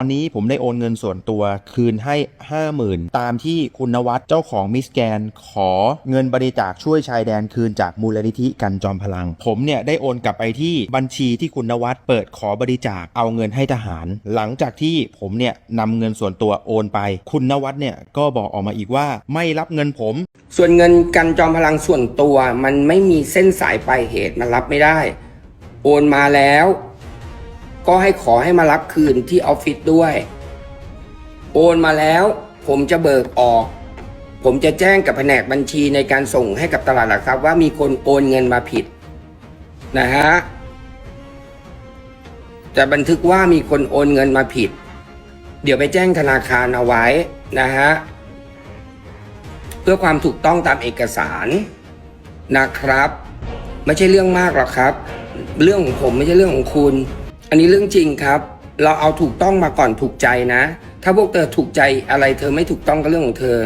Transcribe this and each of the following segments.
ตอนนี้ผมได้โอนเงินส่วนตัวคืนให้ 50,000 ตามที่คุณนวัดเจ้าของมิสแกน ขอเงินบริจาคช่วยชายแดนคืนจากมูลนิธิกันจอมพลัง ผมเนี่ยได้โอนกลับไปที่บัญชีที่คุณนวัดเปิดขอบริจาคเอาเงินให้ทหาร หลังจากที่ผมเนี่ยนำเงินส่วนตัวโอนไป คุณนวัดเนี่ยก็บอกออกมาอีกว่าไม่รับเงินผม ส่วนเงินกันจอมพลังส่วนตัว มันไม่มีเส้นสายปลายเหตุมันรับไม่ได้ โอนมาแล้ว ก็ให้ขอให้มารับคืนที่ออฟฟิศด้วย โอนมาแล้ว ผมจะเบิกออก ผมจะแจ้งกับแผนกบัญชีในการส่งให้กับตลาดหลักทรัพย์ว่ามีคนโอนเงินมาผิด นะฮะจะบันทึกว่ามีคนโอนเงินมาผิด เดี๋ยวไปแจ้งธนาคารเอาไว้นะฮะเพื่อความถูกต้องตามเอกสารนะครับ ไม่ใช่เรื่องมากหรอกครับ เรื่องของผมไม่ใช่เรื่องของคุณ อันนี้เรื่องจริงครับ เราเอาถูกต้องมาก่อนถูกใจนะ ถ้าพวกเธอถูกใจอะไรเธอไม่ถูกต้องก็เรื่องของเธอ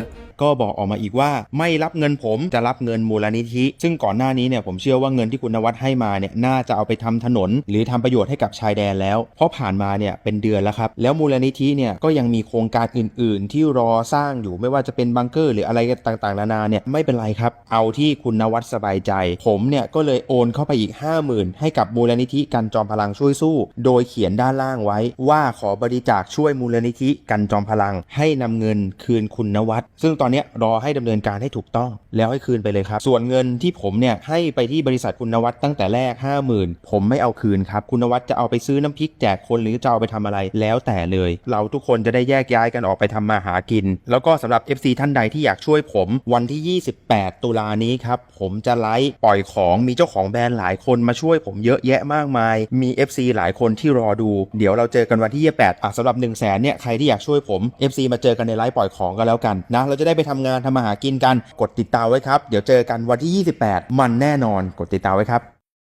ก็บอกออกมาอีกว่าไม่รับเงินผมจะรับเงินมูลนิธิ ซึ่งก่อนหน้านี้เนี่ยผมเชื่อว่าเงินที่คุณนวัดให้มาเนี่ยน่าจะเอาไปทำถนน หรือทำประโยชน์ให้กับชายแดนแล้ว เพราะผ่านมาเนี่ยเป็นเดือนแล้วครับ แล้วมูลนิธิเนี่ยก็ยังมีโครงการอื่น ๆ ที่รอสร้างอยู่ไม่ว่าจะเป็นบังเกอร์ หรืออะไรต่างๆนานาเนี่ยไม่เป็นไรครับ เอาที่คุณนวัดสบายใจ ผมเนี่ยก็เลยโอนเข้าไปอีก 50,000 ให้กับมูลนิธิกันจอมพลังช่วยสู้ โดยเขียนด้านล่างไว้ ว่าขอบริจาคช่วยมูลนิธิกันจอมพลัง ให้นำเงินคืนคุณนวัดซึ่งตอนเนี้รอให้ดำเนินการให้ถูกต้อง แล้วให้คืนไปเลยครับ ส่วนเงินที่ผมเนี่ยให้ไปที่บริษัทคุณนวัดตั้งแต่แรก 50,000 ผมไม่เอาคืนครับ คุณนวัดจะเอาไปซื้อน้ำพริกแจกคนหรือจะเอาไปทำอะไรแล้วแต่เลย เราทุกคนจะได้แยกย้ายกันออกไปทำมาหากิน แล้วก็สำหรับ FC ท่านใดที่อยากช่วยผมวันที่ 28 ตุลานี้ครับผมจะไลฟ์ปล่อยของมีเจ้าของแบรนด์หลายคนมาช่วยผมเยอะแยะมากมาย มี FC หลายคนที่รอดู เดี๋ยวเราเจอกันวันที่ 28อะสำหรับ1 0 0 0 0แสนเนี่ยใครที่อยากช่วยผม FC มาเจอกันในไลฟ์ปล่อยของกันแล้วกันนะเราจะได้ไปทำงานทำมาหากินกัน กดติดตามไว้ครับ เดี๋ยวเจอกันวันที่ 28 มันแน่นอน กดติดตามไว้ครับ